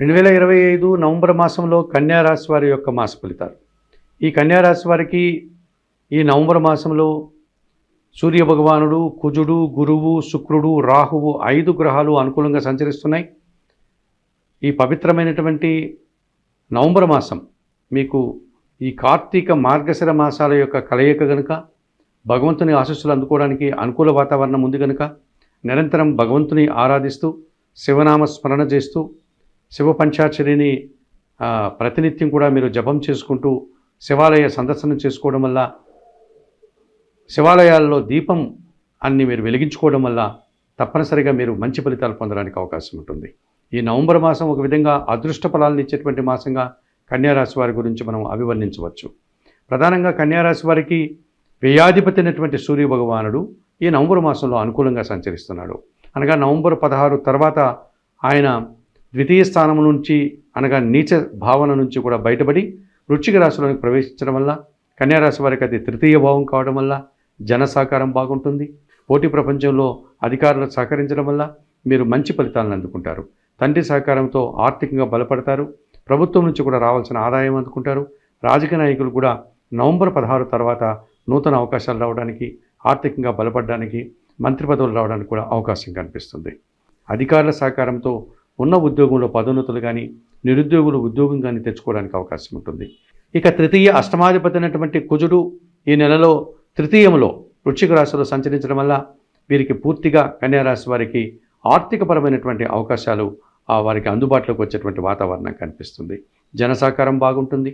రెండు వేల ఇరవై ఐదు నవంబర్ మాసంలో కన్యారాశి వారి యొక్క మాస ఫలితాలు. ఈ కన్యారాశి వారికి ఈ నవంబర్ మాసంలో సూర్య భగవానుడు కుజుడు గురువు శుక్రుడు రాహువు ఐదు గ్రహాలు అనుకూలంగా సంచరిస్తున్నాయి. ఈ పవిత్రమైనటువంటి నవంబర్ మాసం మీకు ఈ కార్తీక మార్గశిర మాసాల యొక్క కలయిక గనుక భగవంతుని ఆశస్సులు అందుకోవడానికి అనుకూల వాతావరణం ఉంది కనుక నిరంతరం భగవంతుని ఆరాధిస్తూ శివనామ స్మరణ చేస్తూ శివ పంచాక్షరిని ప్రతినిత్యం కూడా మీరు జపం చేసుకుంటూ శివాలయ సందర్శనం చేసుకోవడం వల్ల శివాలయాల్లో దీపం అన్ని మీరు వెలిగించుకోవడం వల్ల తప్పనిసరిగా మీరు మంచి ఫలితాలు పొందడానికి అవకాశం ఉంటుంది. ఈ నవంబర్ మాసం ఒక విధంగా అదృష్ట ఫలాలను ఇచ్చేటువంటి మాసంగా కన్యారాశి వారి గురించి మనం అభివర్ణించవచ్చు. ప్రధానంగా కన్యారాశి వారికి వ్యయాధిపతి అయినటువంటి సూర్య భగవానుడు ఈ నవంబర్ మాసంలో అనుకూలంగా సంచరిస్తున్నాడు. అనగా నవంబర్ పదహారు తర్వాత ఆయన ద్వితీయ స్థానం నుంచి అనగా నీచ భావన నుంచి కూడా బయటపడి వృచ్చిక రాశిలోకి ప్రవేశించడం వల్ల కన్యారాశి వారికి అది తృతీయ భావం కావడం వల్ల జన సహకారం బాగుంటుంది. పోటీ ప్రపంచంలో అధికారులు సహకరించడం వల్ల మీరు మంచి ఫలితాలను అందుకుంటారు. తండ్రి సహకారంతో ఆర్థికంగా బలపడతారు. ప్రభుత్వం నుంచి కూడా రావాల్సిన ఆదాయం అందుకుంటారు. రాజకీయ నాయకులు కూడా నవంబర్ పదహారు తర్వాత నూతన అవకాశాలు రావడానికి ఆర్థికంగా బలపడడానికి మంత్రి పదవులు రావడానికి కూడా అవకాశం కనిపిస్తుంది. అధికారుల సహకారంతో ఉన్న ఉద్యోగంలో పదోన్నతులు కానీ నిరుద్యోగులు ఉద్యోగం కానీ తెచ్చుకోవడానికి అవకాశం ఉంటుంది. ఇక తృతీయ అష్టమాధిపతి అయినటువంటి కుజుడు ఈ నెలలో తృతీయంలో వృశ్చిక రాశిలో సంచరించడం వల్ల వీరికి పూర్తిగా కన్యారాశి వారికి ఆర్థికపరమైనటువంటి అవకాశాలు ఆ వారికి అందుబాటులోకి వచ్చేటువంటి వాతావరణం కనిపిస్తుంది. జనసహకారం బాగుంటుంది.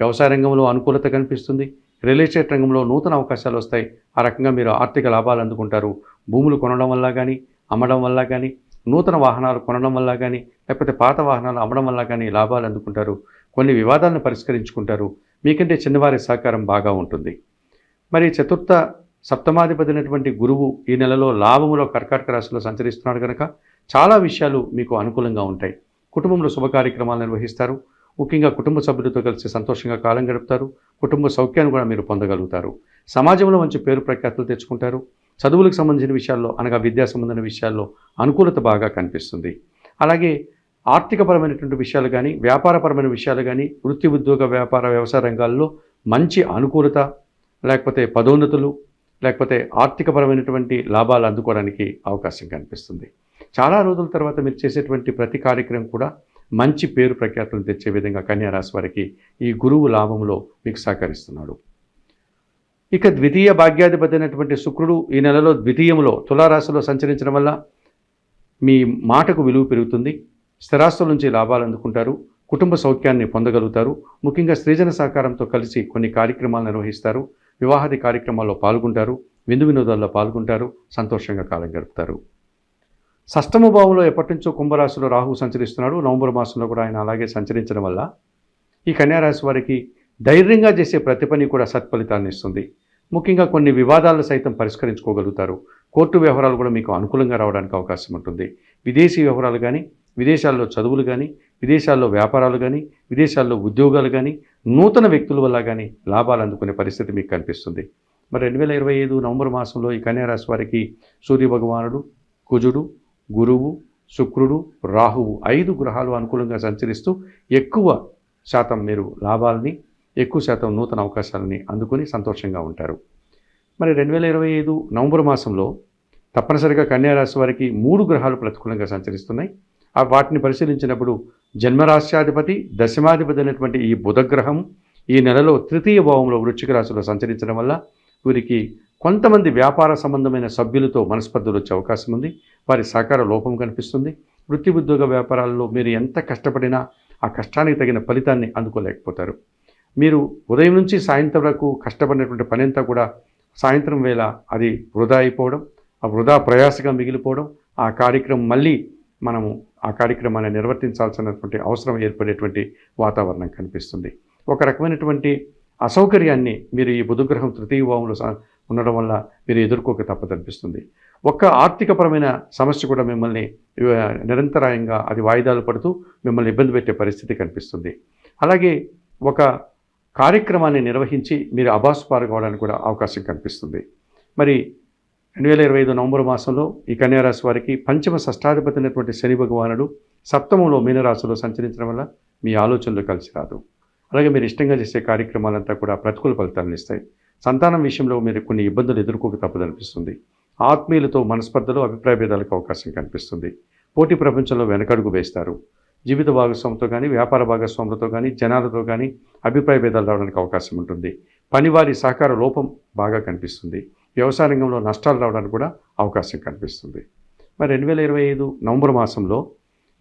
వ్యవసాయ రంగంలో అనుకూలత కనిపిస్తుంది. రియల్ ఎస్టేట్ రంగంలో నూతన అవకాశాలు వస్తాయి. ఆ రకంగా మీరు ఆర్థిక లాభాలు అందుకుంటారు. భూములు కొనడం వల్ల కానీ అమ్మడం వల్ల కానీ నూతన వాహనాలు కొనడం వల్ల కానీ లేకపోతే పాత వాహనాలు అమ్మడం వల్ల కానీ లాభాలు అందుకుంటారు. కొన్ని వివాదాలను పరిష్కరించుకుంటారు. మీకంటే చిన్నవారి సహకారం బాగా ఉంటుంది. మరి చతుర్థ సప్తమాధిపతి అయినటువంటి గురువు ఈ నెలలో లాభములో కర్కాటక రాశిలో సంచరిస్తున్నాడు కనుక చాలా విషయాలు మీకు అనుకూలంగా ఉంటాయి. కుటుంబంలో శుభ కార్యక్రమాలు నిర్వహిస్తారు. ముఖ్యంగా కుటుంబ సభ్యులతో కలిసి సంతోషంగా కాలం గడుపుతారు. కుటుంబ సౌఖ్యాన్ని కూడా మీరు పొందగలుగుతారు. సమాజంలో మంచి పేరు ప్రఖ్యాతులు తెచ్చుకుంటారు. చదువులకు సంబంధించిన విషయాల్లో అనగా విద్యా సంబంధించిన విషయాల్లో అనుకూలత బాగా కనిపిస్తుంది. అలాగే ఆర్థికపరమైనటువంటి విషయాలు కానీ వ్యాపారపరమైన విషయాలు కానీ వృత్తి ఉద్యోగ వ్యాపార వ్యవసాయ రంగాల్లో మంచి అనుకూలత లేకపోతే పదోన్నతులు లేకపోతే ఆర్థికపరమైనటువంటి లాభాలు అందుకోవడానికి అవకాశం కనిపిస్తుంది. చాలా రోజుల తర్వాత మీరు చేసేటువంటి ప్రతి కార్యక్రమం కూడా మంచి పేరు ప్రఖ్యాతులను తెచ్చే విధంగా కన్యారాశి వారికి ఈ గురువు లాభంలో మీకు సహకరిస్తున్నాడు. ఇక ద్వితీయ భాగ్యాధిపతి అయినటువంటి శుక్రుడు ఈ నెలలో ద్వితీయంలో తులారాశిలో సంచరించడం వల్ల మీ మాటకు విలువ పెరుగుతుంది. స్థిరాస్తుల నుంచి లాభాలు అందుకుంటారు. కుటుంబ సౌఖ్యాన్ని పొందగలుగుతారు. ముఖ్యంగా స్త్రీజన సహకారంతో కలిసి కొన్ని కార్యక్రమాలు నిర్వహిస్తారు. వివాహాది కార్యక్రమాల్లో పాల్గొంటారు. విందు వినోదాల్లో పాల్గొంటారు. సంతోషంగా కాలం గడుపుతారు. షష్టమ భావంలో ఎప్పటి నుంచో కుంభరాశిలో రాహువు సంచరిస్తున్నాడు. నవంబర్ మాసంలో కూడా ఆయన అలాగే సంచరించడం వల్ల ఈ కన్యారాశి వారికి ధైర్యంగా చేసే ప్రతి పని కూడా సత్ఫలితాన్ని ఇస్తుంది. ముఖ్యంగా కొన్ని వివాదాలను సైతం పరిష్కరించుకోగలుగుతారు. కోర్టు వ్యవహారాలు కూడా మీకు అనుకూలంగా రావడానికి అవకాశం ఉంటుంది. విదేశీ వ్యవహారాలు కానీ విదేశాల్లో చదువులు కానీ విదేశాల్లో వ్యాపారాలు కానీ విదేశాల్లో ఉద్యోగాలు కానీ నూతన వ్యక్తుల వల్ల కానీ లాభాలు అందుకునే పరిస్థితి మీకు కనిపిస్తుంది. మరి రెండు వేల ఇరవై ఐదు నవంబర్ మాసంలో ఈ కన్యారాశి వారికి సూర్య భగవానుడు కుజుడు గురువు శుక్రుడు రాహువు ఐదు గ్రహాలు అనుకూలంగా సంచరిస్తూ ఎక్కువ శాతం మీరు లాభాలని ఎక్కువ శాతం నూతన అవకాశాలని అందుకొని సంతోషంగా ఉంటారు. మరి రెండు వేల ఇరవై ఐదు నవంబర్ మాసంలో తప్పనిసరిగా కన్యారాశి వారికి మూడు గ్రహాలు ప్రతికూలంగా సంచరిస్తున్నాయి. ఆ వాటిని పరిశీలించినప్పుడు జన్మరాశ్యాధిపతి దశమాధిపతి అయినటువంటి ఈ బుధగ్రహం ఈ నెలలో తృతీయ భావంలో వృశ్చిక రాశిలో సంచరించడం వల్ల వీరికి కొంతమంది వ్యాపార సంబంధమైన సభ్యులతో మనస్పర్ధలు వచ్చే అవకాశం ఉంది. వారి సహకార లోపం కనిపిస్తుంది. వృత్తి ఉద్యోగ వ్యాపారాల్లో మీరు ఎంత కష్టపడినా ఆ కష్టానికి తగిన ఫలితాన్ని అందుకోలేకపోతారు. మీరు ఉదయం నుంచి సాయంత్రం వరకు కష్టపడినటువంటి పని అంతా కూడా సాయంత్రం వేళ అది వృధా అయిపోవడం ఆ వృధా ప్రయాసగా మిగిలిపోవడం ఆ కార్యక్రమం మళ్ళీ మనము ఆ కార్యక్రమాన్ని నిర్వర్తించాల్సినటువంటి అవసరం ఏర్పడేటువంటి వాతావరణం కనిపిస్తుంది. ఒక రకమైనటువంటి అసౌకర్యాన్ని మీరు ఈ బుధగ్రహం తృతీయ భావంలో ఉండడం వల్ల మీరు ఎదుర్కోక తప్పదనిపిస్తుంది. ఒక్క ఆర్థికపరమైన సమస్య కూడా మిమ్మల్ని నిరంతరాయంగా అది వాయిదాలు పడుతూ మిమ్మల్ని ఇబ్బంది పెట్టే పరిస్థితి కనిపిస్తుంది. అలాగే ఒక కార్యక్రమాన్ని నిర్వహించి మీరు అబాస్ పారుకోవడానికి కూడా అవకాశం కనిపిస్తుంది మరి రెండు వేల ఇరవై ఐదు నవంబర్ మాసంలో ఈ కన్యారాశి వారికి పంచమ షష్టాధిపతి అయినటువంటి శని భగవానుడు సప్తమంలో మీనరాశిలో సంచరించడం వల్ల మీ ఆలోచనలు కలిసి రాదు. అలాగే మీరు ఇష్టంగా చేసే కార్యక్రమాలంతా కూడా ప్రతికూల ఫలితాలను ఇస్తాయి. సంతానం విషయంలో మీరు కొన్ని ఇబ్బందులు ఎదుర్కోక తప్పదనిపిస్తుంది ఆత్మీయులతో మనస్పర్ధలు అభిప్రాయ భేదాలకు అవకాశం కనిపిస్తుంది. పోటీ ప్రపంచంలో వెనకడుగు వేస్తారు. జీవిత భాగస్వామితో కానీ వ్యాపార భాగస్వాములతో కానీ జనాలతో కానీ అభిప్రాయ భేదాలు రావడానికి అవకాశం ఉంటుంది. పనివారి సహకార లోపం బాగా కనిపిస్తుంది. వ్యవసాయ రంగంలో నష్టాలు రావడానికి కూడా అవకాశం కనిపిస్తుంది. మరి రెండు వేల ఇరవై ఐదు నవంబర్ మాసంలో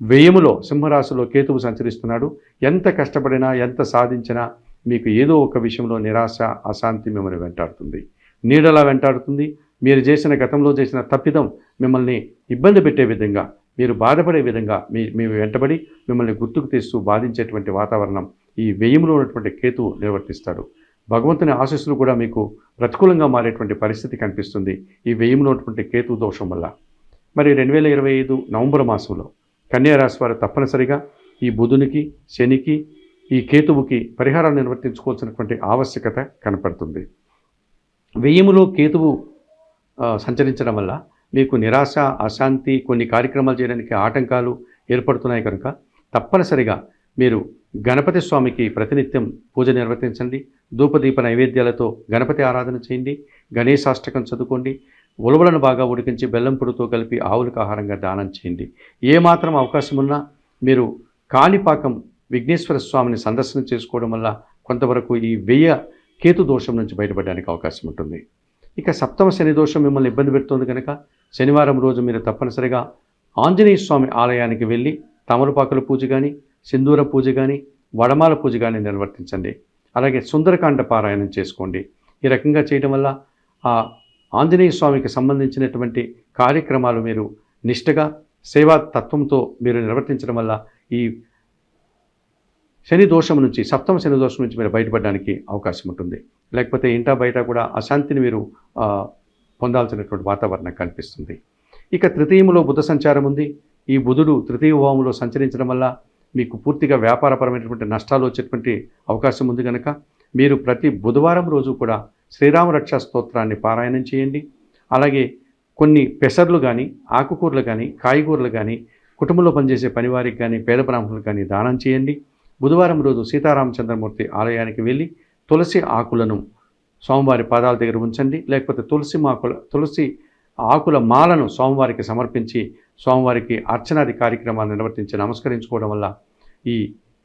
వ్యయములో సింహరాశిలో కేతువు సంచరిస్తున్నాడు. ఎంత కష్టపడినా ఎంత సాధించినా మీకు ఏదో ఒక విషయంలో నిరాశ అశాంతి మిమ్మల్ని వెంటాడుతుంది. నీడలా వెంటాడుతుంది. మీరు చేసిన గతంలో చేసిన తప్పిదం మిమ్మల్ని ఇబ్బంది పెట్టే విధంగా మీరు బాధపడే విధంగా మీ మీ వెంటబడి మిమ్మల్ని గుర్తుకు తీస్తూ బాధించేటువంటి వాతావరణం ఈ వ్యయంలో ఉన్నటువంటి కేతువు నిర్వర్తిస్తాడు. భగవంతుని ఆశీస్సులు కూడా మీకు ప్రతికూలంగా మారేటువంటి పరిస్థితి కనిపిస్తుంది ఈ వ్యయంలో ఉన్నటువంటి కేతు దోషం వల్ల. మరి రెండు వేల ఇరవై ఐదు నవంబర్ మాసంలో కన్యారాశి వారు తప్పనిసరిగా ఈ బుధునికి శనికి ఈ కేతువుకి పరిహారాన్ని నిర్వర్తించుకోవాల్సినటువంటి ఆవశ్యకత కనపడుతుంది. వ్యయములో కేతువు సంచరించడం వల్ల మీకు నిరాశ అశాంతి కొన్ని కార్యక్రమాలు చేయడానికి ఆటంకాలు ఏర్పడుతున్నాయి కనుక తప్పనిసరిగా మీరు గణపతి స్వామికి ప్రతినిత్యం పూజ నిర్వర్తించండి. ధూపదీప నైవేద్యాలతో గణపతి ఆరాధన చేయండి. గణేశాష్టకం చదువుకోండి. ఉలవలను బాగా ఉడికించి బెల్లం పొడితో కలిపి ఆవులకు ఆహారంగా దానం చేయండి. ఏ మాత్రం అవకాశం ఉన్నా మీరు కాణిపాకం విఘ్నేశ్వర స్వామిని సందర్శనం చేసుకోవడం వల్ల కొంతవరకు ఈ వెయ్య కేతు దోషం నుంచి బయటపడడానికి అవకాశం ఉంటుంది. ఇక సప్తమ శని దోషం మిమ్మల్ని ఇబ్బంది పెడుతుంది కనుక శనివారం రోజు మీరు తప్పనిసరిగా ఆంజనేయ స్వామి ఆలయానికి వెళ్ళి తమలపాకుల పూజ కానీ సింధూర పూజ కానీ వడమాల పూజ కానీ నిర్వర్తించండి. అలాగే సుందరకాండ పారాయణం చేసుకోండి. ఈ రకంగా చేయడం వల్ల ఆ ఆంజనేయ స్వామికి సంబంధించినటువంటి కార్యక్రమాలు మీరు నిష్టగా సేవా తత్వంతో మీరు నిర్వర్తించడం వల్ల ఈ శని దోషం నుంచి సప్తమ శని దోషం నుంచి మీరు బయటపడడానికి అవకాశం ఉంటుంది. లేకపోతే ఇంటా బయట కూడా అశాంతిని మీరు పొందాల్సినటువంటి వాతావరణం కనిపిస్తుంది. ఇక తృతీయములో బుధ సంచారం ఉంది. ఈ బుధుడు తృతీయ భావంలో సంచరించడం వల్ల మీకు పూర్తిగా వ్యాపారపరమైనటువంటి నష్టాలు వచ్చేటువంటి అవకాశం ఉంది కనుక మీరు ప్రతి బుధవారం రోజు కూడా శ్రీరామ రక్షా స్తోత్రాన్ని పారాయణం చేయండి. అలాగే కొన్ని పెసర్లు కానీ ఆకుకూరలు కానీ కాయగూరలు కానీ కుటుంబంలో పనిచేసే పనివారికి కానీ పేద బ్రాహ్మణులకు కానీ దానం చేయండి. బుధవారం రోజు సీతారామచంద్రమూర్తి ఆలయానికి వెళ్ళి తులసి ఆకులను స్వామివారి పాదాల దగ్గర ఉంచండి. లేకపోతే తులసి మాకుల తులసి ఆకుల మాలను స్వామివారికి సమర్పించి స్వామివారికి అర్చనాది కార్యక్రమాలు నిర్వర్తించి నమస్కరించుకోవడం వల్ల ఈ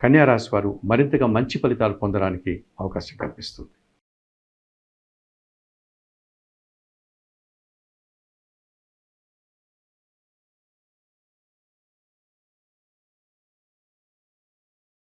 కన్యారాశి వారు మరింతగా మంచి ఫలితాలు పొందడానికి అవకాశం కల్పిస్తుంది.